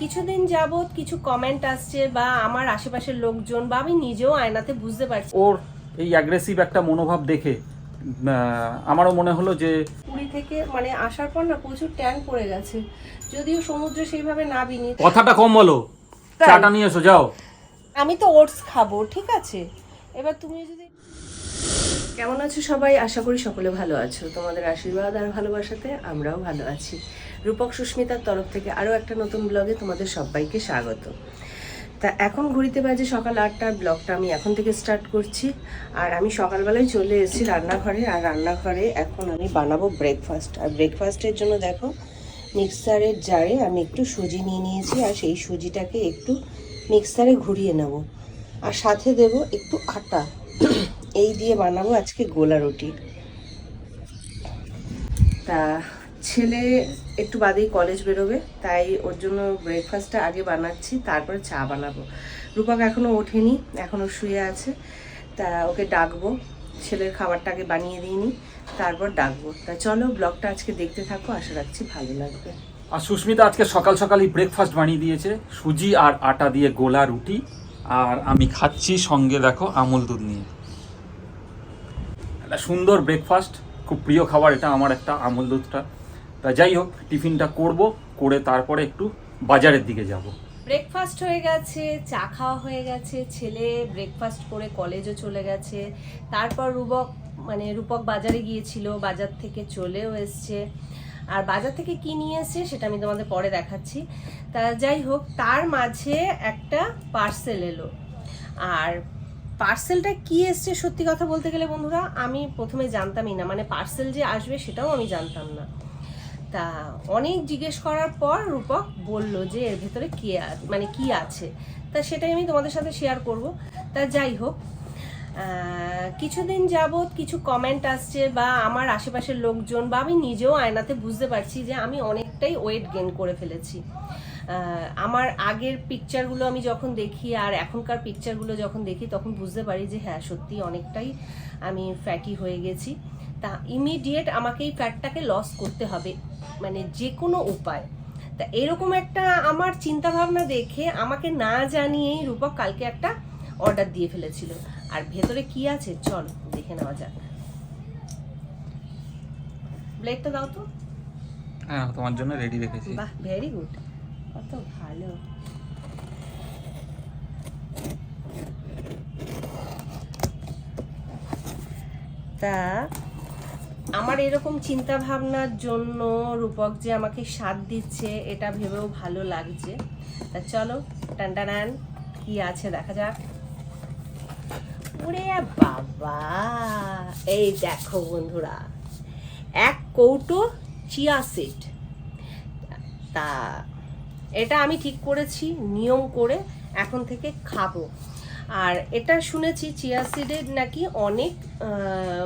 কিছুদিন যাবৎ কিছু কমেন্ট আসছে বা আমার আশেপাশের লোকজন বা আমি নিজেও আয়নাতে বুঝতে পারছি। ওর এই অ্যাগ্রেসিভ একটা মনোভাব দেখে আমারও মনে হলো যে পুরী থেকে মানে আসার পর না প্রচুর ট্যান পড়ে গেছে। যদিও সমুদ্রে সেইভাবে না নাবিনি কথাটা কম বলো? চাটা নিয়ে এসো যাও। আমি তো ওটস খাব ঠিক আছে? এবার তুমি যদি কেমন আছো সবাই? আশা করি সকলে ভালো আছো। তোমাদের আশীর্বাদ আর ভালোবাসাতে আমরাও ভালো আছি। রূপক সুস্মিতার তরফ থেকে আরও একটা নতুন ব্লগে তোমাদের সবাইকে স্বাগত। তা এখন ঘুরিতে বাজে সকাল আটটার ব্লগটা আমি এখন থেকে স্টার্ট করছি। আর আমি সকালবেলায় চলে এসেছি রান্নাঘরে। আর রান্নাঘরে এখন আমি বানাবো ব্রেকফাস্ট আর ব্রেকফাস্টের জন্য দেখো মিক্সারের জারে আমি একটু সুজি নিয়ে নিয়েছি। আর সেই সুজিটাকে একটু মিক্সারে ঘুরিয়ে নেব। আর সাথে দেব একটু আটা। এই দিয়ে বানাবো আজকে গোলা রুটি। তা ছেলে একটু বাদেই কলেজ বেরোবে, তাই ওর জন্য ব্রেকফাস্টটা আগে বানাচ্ছি, তারপরে চা বানাবো। রূপক এখনও ওঠেনি এখনও শুয়ে আছে। তা ওকে ডাকবো, ছেলের খাবারটা আগে বানিয়ে দিইনি তারপর ডাকবো। তা চলো ব্লগটা আজকে দেখতে থাকো, আশা রাখছি ভালো লাগবে। আর সুস্মিতা আজকে সকাল সকালই ব্রেকফাস্ট বানিয়ে দিয়েছে, সুজি আর আটা দিয়ে গোলা রুটি। আর আমি খাচ্ছি সঙ্গে দেখো আমুল দুধ নিয়ে। সুন্দর ব্রেকফাস্ট খুব প্রিয় খাবার, এটা আমার একটা আমুল দুধটা। তা যাই হোক, টিফিনটা করব, করে তারপরে একটু বাজারের দিকে যাব। ব্রেকফাস্ট হয়ে গেছে, চা খাওয়া হয়ে গেছে, ছেলে ব্রেকফাস্ট করে কলেজও চলে গেছে। তারপর রূপক মানে রূপক বাজারে গিয়েছিল, বাজার থেকে চলেও এসছে। আর বাজার থেকে কি নিয়ে এসছে, সেটা আমি তোমাদের পরে দেখাচ্ছি। তা যাই হোক, তার মাঝে একটা পার্সেল এলো। আর পার্সেলটা কি এসছে সত্যি কথা বলতে গেলে বন্ধুরা, আমি প্রথমে জানতামই না। মানে পার্সেল যে আসবে সেটাও আমি জানতাম না। তা অনেক জিজ্ঞেস করার পর রূপক বলল যে এর ভেতরে কি মানে কি আছে। তা সেটাই আমি তোমাদের সাথে শেয়ার করব। তা যাই হোক কিছুদিন যাবত কিছু কমেন্ট আসছে বা আমার আশেপাশের লোকজন বা আমি নিজেও আয়নাতে বুঝতে পারছি যে আমি অনেকটাই ওয়েট গেন করে ফেলেছি। আমার আগের পিকচারগুলো আমি যখন দেখি আর এখনকার পিকচারগুলো যখন দেখি, তখন বুঝতে পারি যে হ্যাঁ সত্যি অনেকটাই আমি ফ্যাটি হয়ে গেছি। তা ইমিডিয়েট আমাকে এই ফ্যাটটাকে লস করতে হবে মানে যে কোনো উপায়। তা এরকম একটা আমার চিন্তা ভাবনা দেখে আমাকে না জানিয়েই রূপক কালকে একটা অর্ডার দিয়ে ফেলেছিল। আর ভেতরে কি আছে? চল দেখে নেওয়া যাক। ব্লেডটা দাও তো। হ্যাঁ তোমার জন্য রেডি রেখেছি। বাহ ভেরি গুড কত ভালো। তা আমার এরকম চিন্তা ভাবনার জন্য রূপক যে আমাকে সাথ দিচ্ছে এটা ভেবেও ভালো লাগছে। তা চলো টানটানান কি আছে দেখা যাক। ওরে বাবা। এই দেখো বন্ধুরা, এক কৌটো চিয়া সিড। তা, এটা আমি ঠিক করেছি, নিয়ম করে এখন থেকে খাব। আর এটা শুনেছি চিয়া সিডের নাকি অনেক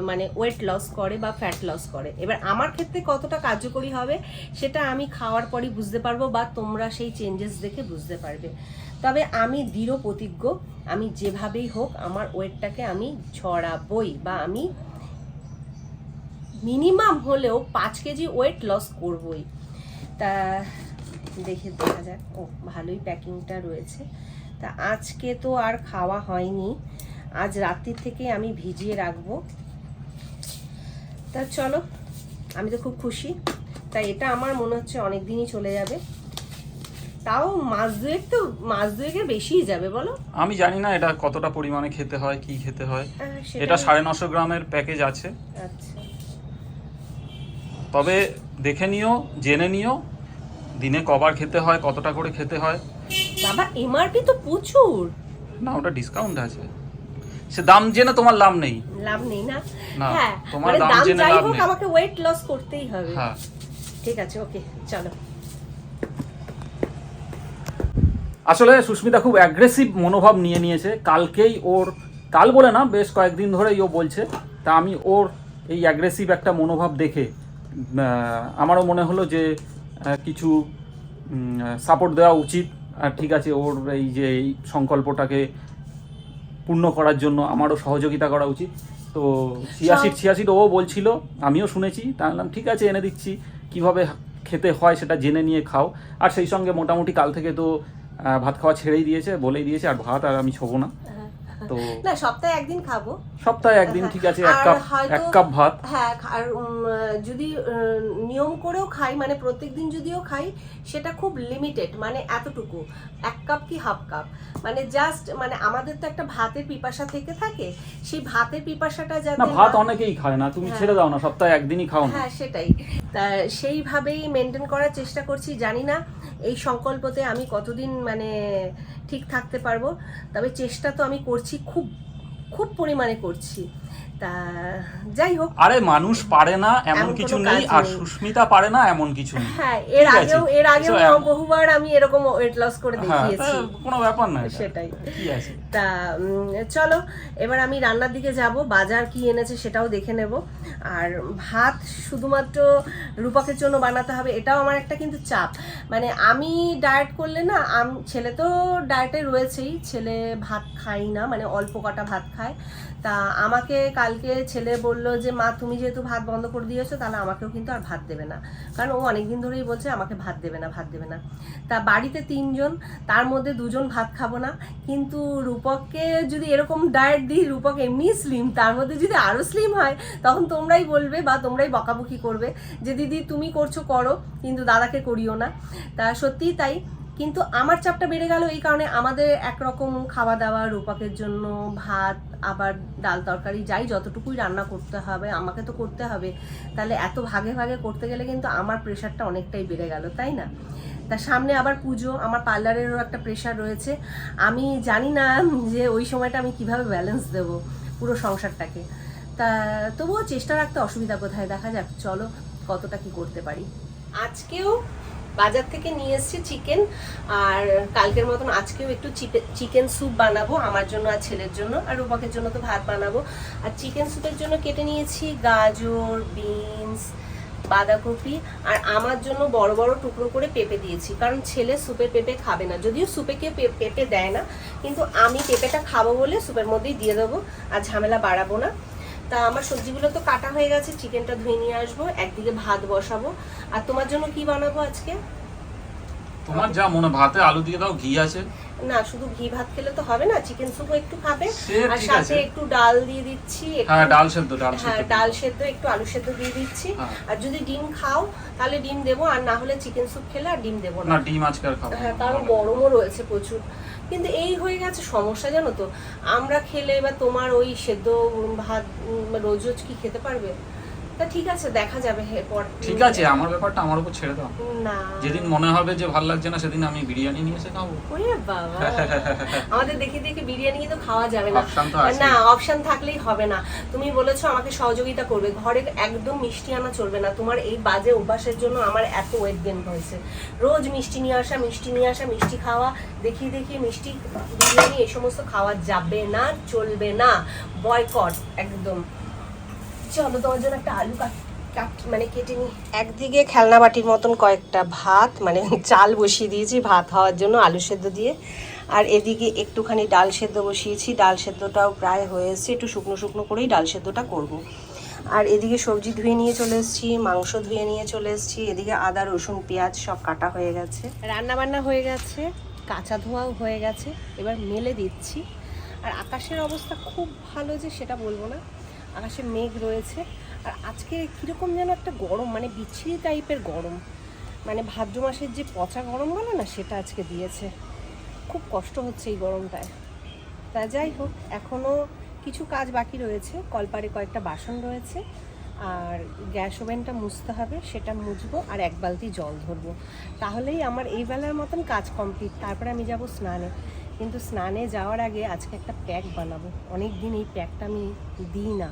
মানে ওয়েট লস করে বা ফ্যাট লস করে। এবার আমার ক্ষেত্রে কতটা কার্যকরী হবে, সেটা আমি খাওয়ার পরই বুঝতে পারব বা তোমরা সেই চেঞ্জেস দেখে বুঝতে পারবে। তবে আমি দৃঢ় প্রতিজ্ঞ, আমি যেভাবেই হোক আমার ওয়েটটাকে আমি ঝরাবই বা আমি মিনিমাম হলেও পাঁচ কেজি ওয়েট লস করবই। তা দেখে দেখা যাক। ও, ভালোই প্যাকিংটা রয়েছে। তা আজকে তো আর খাওয়া হয়নি। আজ রাত্রির থেকে আমি ভিজিয়ে রাখব। তা চলো, আমি তো খুব খুশি। তাই এটা আমার মনে হচ্ছে অনেক দিনই চলে যাবে। তাও মাস দুয়েক তো মাস দুয়েকের বেশিই যাবে বলো? আমি জানি না এটা কতটা পরিমাণে খেতে হয় কি খেতে হয়। এটা সাড়ে নশো গ্রামের প্যাকেজ আছে। আচ্ছা। তবে দেখে নিও জেনে নিও দিনে কবার খেতে হয় কতটা করে খেতে হয়। বাবা এমআরপি তো প্রচুর। না ওটা ডিসকাউন্ট আছে। সে দাম জেনে তোমার লাভ নেই। লাভ নেই না? হ্যাঁ তোমার মানে দাম জেনে লাভ নেই। আমাকে ওয়েট লস করতেই হবে। হ্যাঁ। ঠিক আছে ওকে চলো। আসলে সুস্মিতা খুব অ্যাগ্রেসিভ মনোভাব নিয়ে নিয়েছে। কালকেই ওর, কাল বলে না, বেশ কয়েকদিন ধরেই ও বলছে। তা আমি ওর এই অ্যাগ্রেসিভ একটা মনোভাব দেখে আমারও মনে হলো যে কিছু সাপোর্ট দেওয়া উচিত। আর ঠিক আছে, ওর এই যে এই সংকল্পটাকে পূর্ণ করার জন্য আমারও সহযোগিতা করা উচিত। তো ছিয়াশিট ছিয়াশিট ও বলছিল, আমিও শুনেছি, তা বললাম, ঠিক আছে, এনে দিচ্ছি। কীভাবে খেতে হয় সেটা জেনে নিয়ে খাও। আর সেই সঙ্গে মোটামুটি কাল থেকে তো ভাত খাওয়া ছেড়েই দিয়েছে বলেই দিয়েছে আর ভাত আর আমি ছোবো না। তো না সপ্তাহে একদিন খাব। সপ্তাহে একদিন ঠিক আছে এক কাপ এক কাপ ভাত। হ্যাঁ আর যদি নিয়ম করেও খাই মানে প্রত্যেকদিন যদিও খাই সেটা খুব লিমিটেড মানে এতটুকু। এক কাপ কি হাফ কাপ? মানে জাস্ট মানে আমাদের তো একটা ভাতের পিপাসা থেকে থাকে। সেই ভাতের পিপাসাটা যাতে না ভাত অনেকেই খায় না তুমি হ্যাঁ। ছেড়ে দাও না সপ্তাহে একদিনই খাও না। হ্যাঁ সেটাই। তা সেইভাবেই মেনটেন করার চেষ্টা করছি জানি না এই সংকল্পতে আমি কতদিন মানে ঠিক থাকতে পারব। তবে চেষ্টা তো আমি করছি খুব খুব পরিমাণে করছি। তা যাই হোক। আরে মানুষ পারে না এমন কিছু নেই আর সুস্মিতা পারে না এমন কিছু নেই। হ্যাঁ এর আগেও এর আগেও বহুবার আমি এরকম ওয়েট লস করে হ্যাঁ দেখিয়েছি। কোনো ব্যাপার না সেটাই। তা চলো এবার আমি রান্নার দিকে যাব বাজার কি এনেছে সেটাও দেখে নেব। আর ভাত শুধুমাত্র রূপকের জন্য বানাতে হবে এটাও আমার একটা কিন্তু চাপ। মানে আমি ডায়েট করলে না আম- ছেলে তো ডায়েটে রয়েছেই ছেলে ভাত খাই না মানে অল্প কটা ভাত খায়। তা আমাকে কালকে ছেলে বলল যে, মা, তুমি যেহেতু ভাত বন্ধ করে দিয়েছ, তাহলে আমাকেও কিন্তু আর ভাত দেবে না। কারণ ও অনেকদিন ধরেই বলছে, আমাকে ভাত দেবে না, ভাত দেবে না। তা বাড়িতে তিনজন, তার মধ্যে দুজন ভাত খাব না। কিন্তু রূপককে যদি এরকম ডায়েট দিই, রূপক এমনি স্লিম তার মধ্যে যদি আরও স্লিম হয়, তখন তোমরাই বলবে বা তোমরাই বকাবকি করবে যে, দিদি, তুমি করছ, করো, কিন্তু দাদাকে করিও না। তা সত্যিই তাই। কিন্তু আমার চাপটা বেড়ে গেল এই কারণে আমাদের একরকম খাওয়া দাওয়া, রূপকের জন্য ভাত, আবার ডাল তরকারি, যাই যতটুকুই রান্না করতে হবে, আমাকে তো করতে হবে। তাহলে এত ভাগে ভাগে করতে গেলে কিন্তু আমার প্রেশারটা অনেকটাই বেড়ে গেল, তাই না? তার সামনে আবার পুজো, আমার পার্লারেরও একটা প্রেশার রয়েছে। আমি জানি না যে ওই সময়টা আমি কীভাবে ব্যালেন্স দেব পুরো সংসারটাকে। তা তবুও চেষ্টা রাখতে অসুবিধা কোথায়? দেখা যাক, চলো কতটা কি করতে পারি। আজকেও বাজার থেকে নিয়ে এসেছি চিকেন। আর কালকের মতন আজকেও একটু চিকেন স্যুপ বানাবো আমার জন্য আর ছেলের জন্য। আর রূপকের জন্য তো ভাত বানাবো। আর চিকেন স্যুপের জন্য কেটে নিয়েছি গাজর, বিনস, বাঁধাকপি। আর আমার জন্য বড় বড় টুকরো করে পেঁপে দিয়েছি। কারণ ছেলে সুপের পেঁপে খাবে না। যদিও সুপে কেউ পেঁপে দেয় না, কিন্তু আমি পেঁপেটা খাব বলে সুপের মধ্যেই দিয়ে দেবো। আর ঝামেলা বাড়াবো না। তা আমার সবজিগুলো তো কাটা হয়ে গেছে চিকেনটা ধুয়ে নিয়ে আসব একদিকে ভাত বসাবো। আর তোমার জন্য কি বানাবো আজকে? তোমার যা মনে ভাতে আলু দিয়ে দাও ঘি আছে। না শুধু ঘি ভাত খেলে তো হবে না চিকেন স্যুপও একটু খাবে। আর সাথে একটু ডাল দিয়ে দিচ্ছি হ্যাঁ ডাল সেদ্ধ ডাল সেদ্ধ। হ্যাঁ ডাল সেদ্ধ একটু আলু সেদ্ধ দিয়ে দিচ্ছি। হ্যাঁ। আর যদি ডিম খাও তাহলে ডিম দেবো আর না হলে চিকেন স্যুপ খেলে আর ডিম দেবো না। না ডিম আজকে আর খাব হ্যাঁ কারণ গরমও রয়েছে প্রচুর। কিন্তু এই হয়ে গেছে সমস্যা, জানো তো? আমরা খেলে বা তোমার ওই সেদ্ধ ভাত রোজ রোজ কি খেতে পারবে? তা ঠিক আছে দেখা যাবে হে পর ঠিক আছে আমার ব্যাপারটা আমার উপর ছেড়ে দাও। না। যেদিন মনে হবে যে ভালো লাগছে না সেদিন আমি বিরিয়ানি নিয়ে এসে খাব। ওরে বাবা। আমাদের দেখে দেখে বিরিয়ানি তো খাওয়া যাবে না। না অপশন থাকলেই হবে না। তুমি বলেছ আমাকে সহযোগিতা করবে। ঘরে একদম মিষ্টি আনা চলবে না। তোমার এই বাজে অভ্যাসের জন্য আমার এত ওয়েট গেন হয়েছে। রোজ মিষ্টি নিয়ে আসা মিষ্টি নিয়ে আসা মিষ্টি খাওয়া দেখিয়ে দেখিয়ে মিষ্টি বিরিয়ানি এই সমস্ত খাওয়া যাবে না চলবে না। বয়কট একদম। চলো, তোমার জন্য একটা আলু মানে কেটে নি একদিকে খেলনা বাটির মতন কয়েকটা ভাত মানে চাল বসিয়ে দিয়েছি ভাত হওয়ার জন্য, আলু সেদ্ধ দিয়ে। আর এদিকে একটুখানি ডাল সেদ্ধ বসিয়েছি, ডাল সেদ্ধটাও প্রায় হয়ে এসেছে, একটু শুকনো শুকনো করেই ডাল সেদ্ধটা করব। আর এদিকে সবজি ধুয়ে নিয়ে চলে এসেছি, মাংস ধুয়ে নিয়ে চলে এসেছি, এদিকে আদা, রসুন, পেঁয়াজ সব কাটা হয়ে গেছে। রান্না বান্না হয়ে গেছে, কাঁচা ধোয়াও হয়ে গেছে, এবার মেলে দিচ্ছি। আর আকাশের অবস্থা খুব ভালো যে সেটা বলব না। আকাশে মেঘ রয়েছে। আর আজকে কীরকম যেন একটা গরম মানে বিচ্ছিরি টাইপের গরম। মানে ভাদ্র মাসের যে পচা গরম বলে না, সেটা আজকে দিয়েছে। খুব কষ্ট হচ্ছে এই গরমটায়। তা যাই হোক এখনও কিছু কাজ বাকি রয়েছে। কলপারে কয়েকটা বাসন রয়েছে। আর গ্যাস ওভেনটা মুছতে হবে, সেটা মুছবো আর এক বালতি জল ধরবো। তাহলেই আমার এই বেলার মতন কাজ কমপ্লিট তারপরে আমি যাব স্নানে। কিন্তু স্নানে যাওয়ার আগে আজকে একটা প্যাক বানাবো। অনেক দিন এই প্যাকটা আমি দিই না।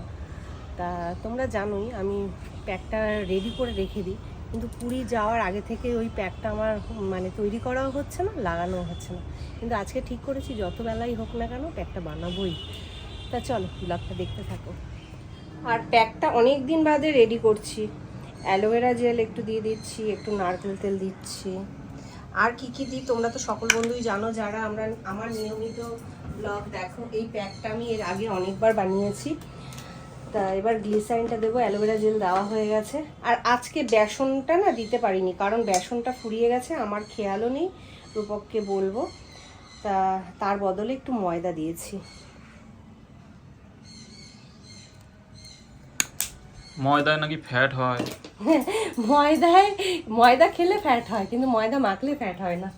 তা তোমরা জানোই, আমি প্যাকটা রেডি করে রেখে দিই। কিন্তু পুরী যাওয়ার আগে থেকে ওই প্যাকটা আমার মানে তৈরি করাও হচ্ছে না, লাগানোও হচ্ছে না। কিন্তু আজকে ঠিক করেছি, যত বেলাই হোক না কেন প্যাকটা বানাবোই। তা চলো ব্লগটা দেখতে থাকো। আর প্যাকটা অনেক দিন বাদে রেডি করছি। অ্যালোভেরা জেল একটু দিয়ে দিচ্ছি, একটু নারকেল তেল দিচ্ছি। আর কি কি দিই তোমরা তো সকল বন্ধুই জানো যারা আমরা আমার নিয়মিত ব্লগ দেখো, এই প্যাকটা আমি এর আগে অনেকবার বানিয়েছি। তা এবার গ্লিসারিনটা দেবো অ্যালোভেরা জেল দেওয়া হয়ে গেছে। আর আজকে বেসনটা না দিতে পারিনি, কারণ বেসনটা ফুরিয়ে গেছে, আমার খেয়ালও নেই, রূপককে বলব। তা তার বদলে একটু ময়দা দিয়েছি। ময়দায় নাকি ফ্যাট হয়? ময়দায় ময়দা খেলে ফ্যাট হয় কিন্তু ময়দা মাখলে ফ্যাট হয় না।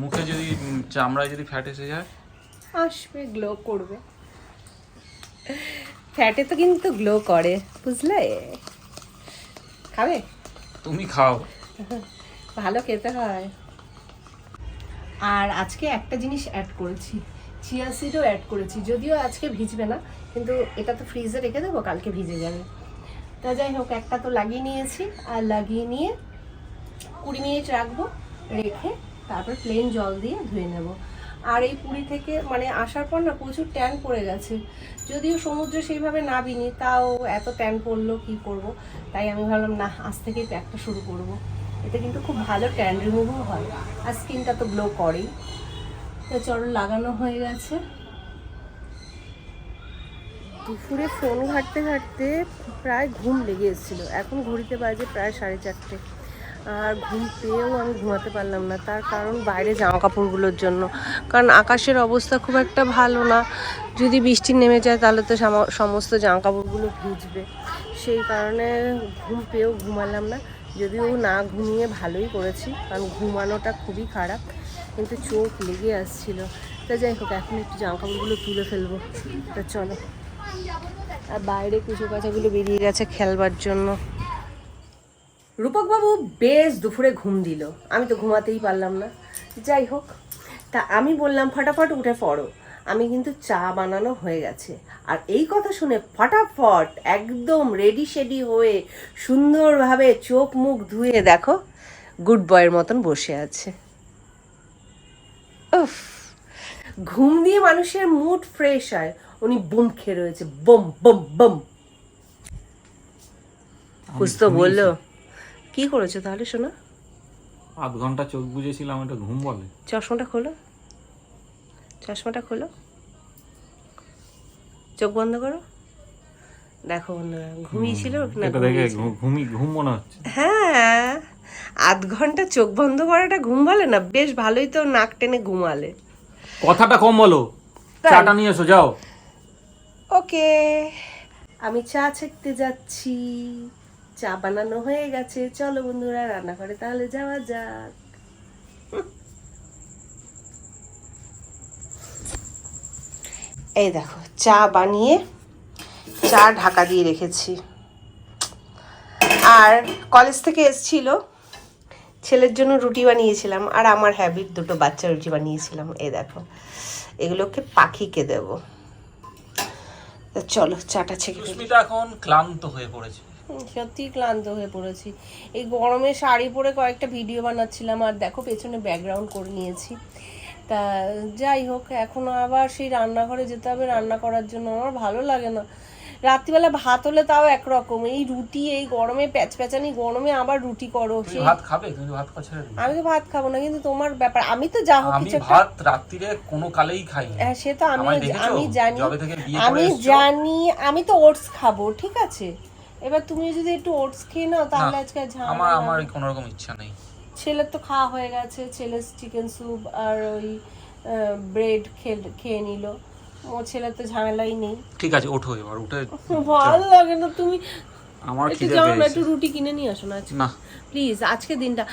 মুখে যদি চামড়ায় যদি ফ্যাট এসে যায়? আসবে গ্লো করবে। ফ্যাটে তো কিন্তু গ্লো করে বুঝলে? খাবে? তুমি খাও। ভালো খেতে হয়। আর আজকে একটা জিনিস অ্যাড করেছি। চিয়া সিডও অ্যাড করেছি। যদিও আজকে ভিজবে না কিন্তু এটা তো ফ্রিজে রেখে দেবো কালকে ভিজে যাবে। তা যাই হোক, একটা তো লাগিয়ে নিয়েছি। আর লাগিয়ে নিয়ে কুড়ি মিনিট রাখব, রেখে তারপর প্লেন জল দিয়ে ধুয়ে নেব। আর এই পুরী থেকে মানে আসার পর না প্রচুর ট্যান পড়ে গেছে। যদিও সমুদ্রে সেইভাবে নাবিনি, তাও এত ট্যান পড়ল, কি করব? তাই আমি ভাবলাম, না, আজ থেকেই প্যাকটা শুরু করব। এতে কিন্তু খুব ভালো ট্যান রিমুভও হয়। আর স্কিনটা তো গ্লো করেই। তো চলো, লাগানো হয়ে গেছে। দুপুরে ফোন ঘাটতে ঘাটতে প্রায় ঘুম লেগে এসেছিল। এখন ঘড়িতে বাজে প্রায় সাড়ে চারটে। আর ঘুম পেয়েও আমি ঘুমাতে পারলাম না। তার কারণ বাইরে জামা কাপড়গুলোর জন্য। কারণ আকাশের অবস্থা খুব একটা ভালো না। যদি বৃষ্টি নেমে যায় তাহলে তো সমস্ত জামা কাপড়গুলো ভিজবে। সেই কারণে ঘুম পেয়েও ঘুমালাম না। যদিও না ঘুমিয়ে ভালোই করেছি। কারণ ঘুমানোটা খুবই খারাপ। কিন্তু চোখ লেগে আসছিল। তা যাই হোক, এখন একটু জামা কাপড়গুলো তুলে ফেলব। তা চলো। আর বাইরে কুচো কাচাগুলো বেরিয়ে গেছে খেলবার জন্য। রূপকবাবু বেশ দুপুরে ঘুম দিল। আমি তো ঘুমাতেই পারলাম না। যাই হোক, তা আমি বললাম, ফটাফট উঠে পড়ো। আমি কিন্তু চা বানানো হয়ে গেছে। আর এই কথা শুনে ফটাফট একদম রেডি শেডি হয়ে সুন্দরভাবে চোখ মুখ ধুয়ে দেখো গুড বয়ের মতন বসে আছে। উফ! ঘুম দিয়ে মানুষের মুড ফ্রেশ হয়। উনি বুম খেয়ে রয়েছে বম বম বম। কুছ তো বলল। কি করেছ তাহলে শোনা আধ ঘণ্টা চোখ বুঝেছিলাম এটা ঘুম বলে। চশমাটা খোলো। চশমাটা খোলো। চোখ বন্ধ করো। দেখো বন্ধুরা ঘুমিয়েছিল না দেখে ঘুমি ঘুম মনে হচ্ছে। হ্যাঁ আধ ঘণ্টা চোখ বন্ধ করাটা ঘুম বলে না বেশ ভালোই তো নাক টেনে ঘুমালে। কথাটা কম বলো। চাটা নিয়ে এসো যাও। ওকে। আমি চা ছেঁকতে যাচ্ছি। চা বানানো হয়ে গেছে। চলো বন্ধুরা, রান্নাঘরে তাহলে যাওয়া যাক। এই দেখো, চা বানিয়ে চা ঢাকা দিয়ে রেখেছি। আর কলেজ থেকে এসছিল, ছেলের জন্য রুটি বানিয়েছিলাম আর আমার হ্যাবিট দুটো বাচ্চা রুটি বানিয়েছিলাম। এই দেখো, এগুলোকে পাখিকে দেবো। তা চলো চাটা ছেঁকে সুস্মিতা এখন ক্লান্ত হয়ে পড়েছে। সত্যি ক্লান্ত হয়ে পড়েছি। এই গরমে শাড়ি পরে কয়েকটা ভিডিও বানাচ্ছিলাম আর দেখো পেছনে ব্যাকগ্রাউন্ড করে নিয়েছি। তা যাই হোক এখন আবার সেই রান্নাঘরে যেতে হবে রান্না করার জন্য। আমার ভালো লাগে না। রাত্রিবেলা ভাত হলে তাও একরকম। এই রুটি এই গরমে প্যাচ প্যাচানি গরমে আবার রুটি করো। সেই ভাত খাবে? তুমি ভাত খাচ্ছে আমি তো ভাত খাব না কিন্তু তোমার ব্যাপার। আমি তো যা হোক কিছু ভাত রাত্রিরে কোনো কালেই খাই না হ্যাঁ, সে তো আমি আমি জানি। আমি জানি। আমি তো ওটস খাব ঠিক আছে? এবার তুমি যদি একটু ওটস খেয়ে নাও তাহলে আজকে আমার ঝামেলা আমার নেই। কোনো রকম ইচ্ছা নেই। ছেলের তো খাওয়া হয়ে গেছে ছেলের চিকেন স্যুপ আর ওই ব্রেড খেয়ে নিল। ও ছেলের তো ঝামেলাই নেই। ঠিক আছে ওঠো এবার উঠে ভালো লাগে না তুমি। আমার খিদে পেয়েছে। একটু রুটি কিনে নিয়ে আসো না না। প্লিজ আজকে দিনটা।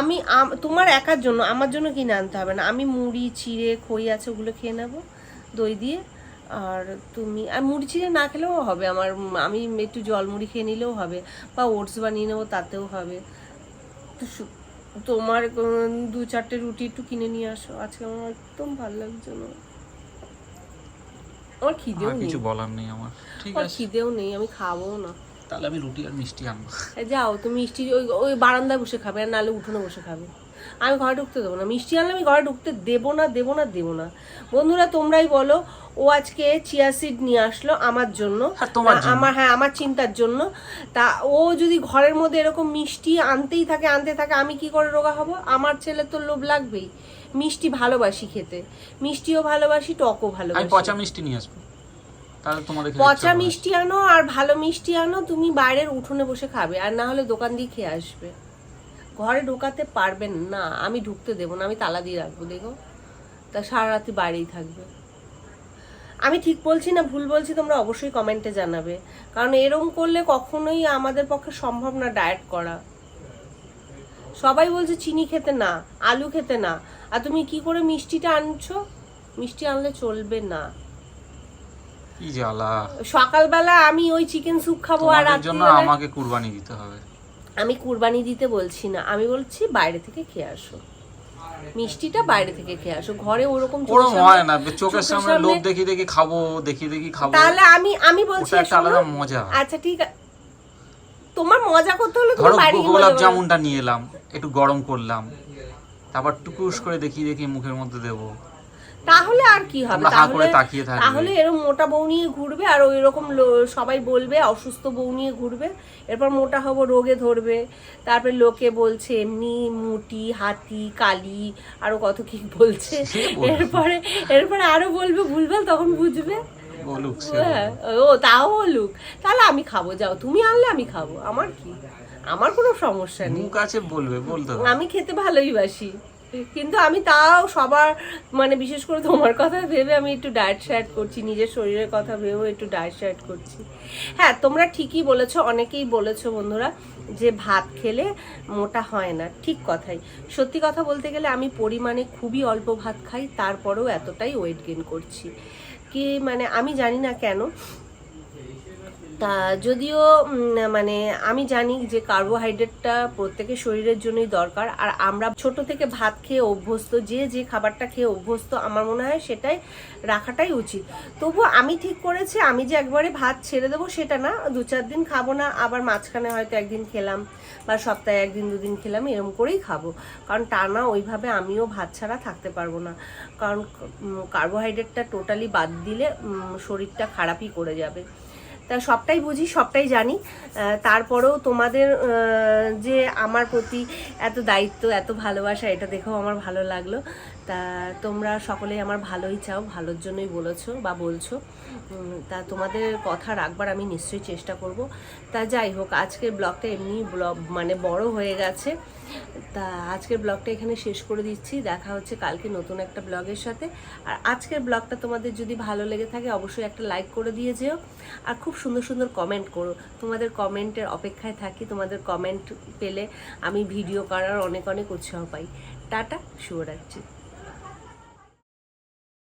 আমি তোমার একার জন্য আমার জন্য কিনে আনতে হবে না। আমি মুড়ি চিড়ে খই আছে ওগুলো খেয়ে নেব দই দিয়ে। আর তুমি আর মুড়ি চিড়ে না খেলেও হবে আমার। আমি একটু জল মুড়ি খেয়ে নিলেও হবে বা ওটস বানিয়ে নেব তাতেও হবে। তোমার দু চারটে রুটি একটু কিনে নিয়ে আসো। আজকে আমার একদম ভালো লাগছে না। আমার খিদেও নেই কিছু বলার নেই আমার। ঠিক আছে। খিদেও নেই আমি খাব না। তাহলে আমি রুটি আর মিষ্টি আনব। যাও তুমি মিষ্টি ওই ওই বারান্দায় বসে খাবে আর নাহলে উঠোনে বসে খাবে। আমি ঘরে ঢুকতে দেবো না। মিষ্টি আনলে আমি ঘরে ঢুকতে দেবো না দেবো না দেবো না। বন্ধুরা তোমরাই বলো ও আজকে চিয়া সিড নিয়ে আসলো আমার জন্য। হ্যাঁ, জন্য। আমার হ্যাঁ আমার চিন্তার জন্য। তা ও যদি ঘরের মধ্যে এরকম মিষ্টি আনতেই থাকে আনতে থাকে আমি কি করে রোগা হব? আমার ছেলে তো লোভ লাগবেই। মিষ্টি ভালোবাসি খেতে। মিষ্টিও ভালোবাসি টকও ভালোবাসি। পচা মিষ্টি নিয়ে আসব। পচা মিষ্টি আনো আর ভালো মিষ্টি আনো তুমি বাইরের উঠোনে বসে খাবে। আর না হলে দোকান দিয়ে খেয়ে আসবে। ঘরে ঢোকাতে পারবেন না আমি ঢুকতে দেবো না আমি তালা দিয়ে রাখব দেখো। তা সারা রাত্রি বাইরেই থাকবে। আমি ঠিক বলছি না ভুল বলছি তোমরা অবশ্যই কমেন্টে জানাবে। কারণ এরকম করলে কখনোই আমাদের পক্ষে সম্ভব না ডায়েট করা। সবাই বলছে চিনি খেতে না আলু খেতে না। আর তুমি কি করে মিষ্টিটা আনছো? মিষ্টি আনলে চলবে না। কি জ্বালা। সকালবেলা আমি ওই চিকেন স্যুপ খাব আর জন্য আমাকে কুরবানি দিতে হবে। আমি কুরবানি দিতে বলছি না আমি বলছি বাইরে থেকে খেয়ে আসো। মিষ্টিটা বাইরে থেকে খেয়ে আসো ঘরে ওরকম সামনে- হয় না চোখের সামনে লোভ দেখি দেখি খাব দেখি দেখি খাব। তাহলে আমি আমি বলছি একটা আলাদা মজা। আচ্ছা ঠিক আছে তোমার মজা করতে হলে তুমি বাইরে গোলাপ জামুনটা নিয়ে এলাম একটু গরম করলাম। তারপর টুকুস করে দেখি দেখি মুখের মধ্যে দেবো। তাহলে আর কি হবে? তাহলে তাকিয়ে থাকবে। তাহলে এরকম মোটা বউ নিয়ে ঘুরবে আর ওই রকম সবাই বলবে অসুস্থ বউ নিয়ে ঘুরবে। এরপর মোটা হব রোগে ধরবে। তারপরে লোকে বলছে এমনি মুটি হাতি কালি আরও কত কি বলছে। এরপরে এরপরে আরও বলবে ভুলভাল তখন বুঝবে। হ্যাঁ, ও তাও বলুক। তাহলে আমি খাব যাও তুমি আনলে আমি খাব আমার কি? আমার কোনো সমস্যা নেই। মুখ আছে বলবে বলতে আমি খেতে ভালোই বাসি। কিন্তু আমি তাও সবার মানে বিশেষ করে তোমার কথা ভেবে আমি একটু ডায়েট শায়েট করছি নিজের শরীরের কথা ভেবেও একটু ডায়েট শায়েট করছি। হ্যাঁ তোমরা ঠিকই বলেছ অনেকেই বলেছ বন্ধুরা যে ভাত খেলে মোটা হয় না। ঠিক কথাই। সত্যি কথা বলতে গেলে আমি পরিমাণে খুবই অল্প ভাত খাই তারপরেও এতটাই ওয়েট গেন করছি। কি মানে আমি জানি না কেন তা যদিও মানে আমি জানি যে কার্বোহাইড্রেটটা প্রত্যেকের শরীরের জন্যই দরকার। আর আমরা ছোট থেকে ভাত খেয়ে অভ্যস্ত, যে যে খাবারটা খেয়ে অভ্যস্ত, আমার মনে হয় সেটাই রাখাটাই উচিত। তবু আমি ঠিক করেছি, আমি যে একবারে ভাত ছেড়ে দেবো সেটা না। দু চার দিন খাব না, আবার মাঝখানে হয়তো একদিন খেলাম বা সপ্তাহে একদিন, দুদিন খেলাম এরকম করেই খাব। কারণ টানা ওইভাবে আমিও ভাত ছাড়া থাকতে পারব না। কারণ কার্বোহাইড্রেটটা টোটালি বাদ দিলে শরীরটা খারাপই করে যাবে। তা সবটাই বুঝি, সবটাই জানি। তারপরেও তোমাদের যে আমার প্রতি এত দায়িত্ব, এত ভালোবাসা, এটা দেখেও আমার ভালো লাগল। তা তোমরা সকলেই আমার ভালোই চাও, ভালোর জন্যই বলেছ বা বলছো। তা তোমাদের কথা রাখবার আমি নিশ্চয়ই চেষ্টা করব। তা যাই হোক, আজকের ব্লগটা এমনি ব্লগ মানে বড় হয়ে গেছে। তা আজকের ব্লগটা এখানে শেষ করে দিচ্ছি। দেখা হচ্ছে কালকে নতুন একটা ব্লগের সাথে। আর আজকের ব্লগটা তোমাদের যদি ভালো লেগে থাকে, অবশ্যই একটা লাইক করে দিয়ে যেও। আর খুব সুন্দর সুন্দর কমেন্ট করো। তোমাদের কমেন্টের অপেক্ষায় থাকি, তোমাদের কমেন্ট পেলে আমি ভিডিও করার অনেক অনেক উৎসাহ পাই। টাটা, শুভরাত্রি।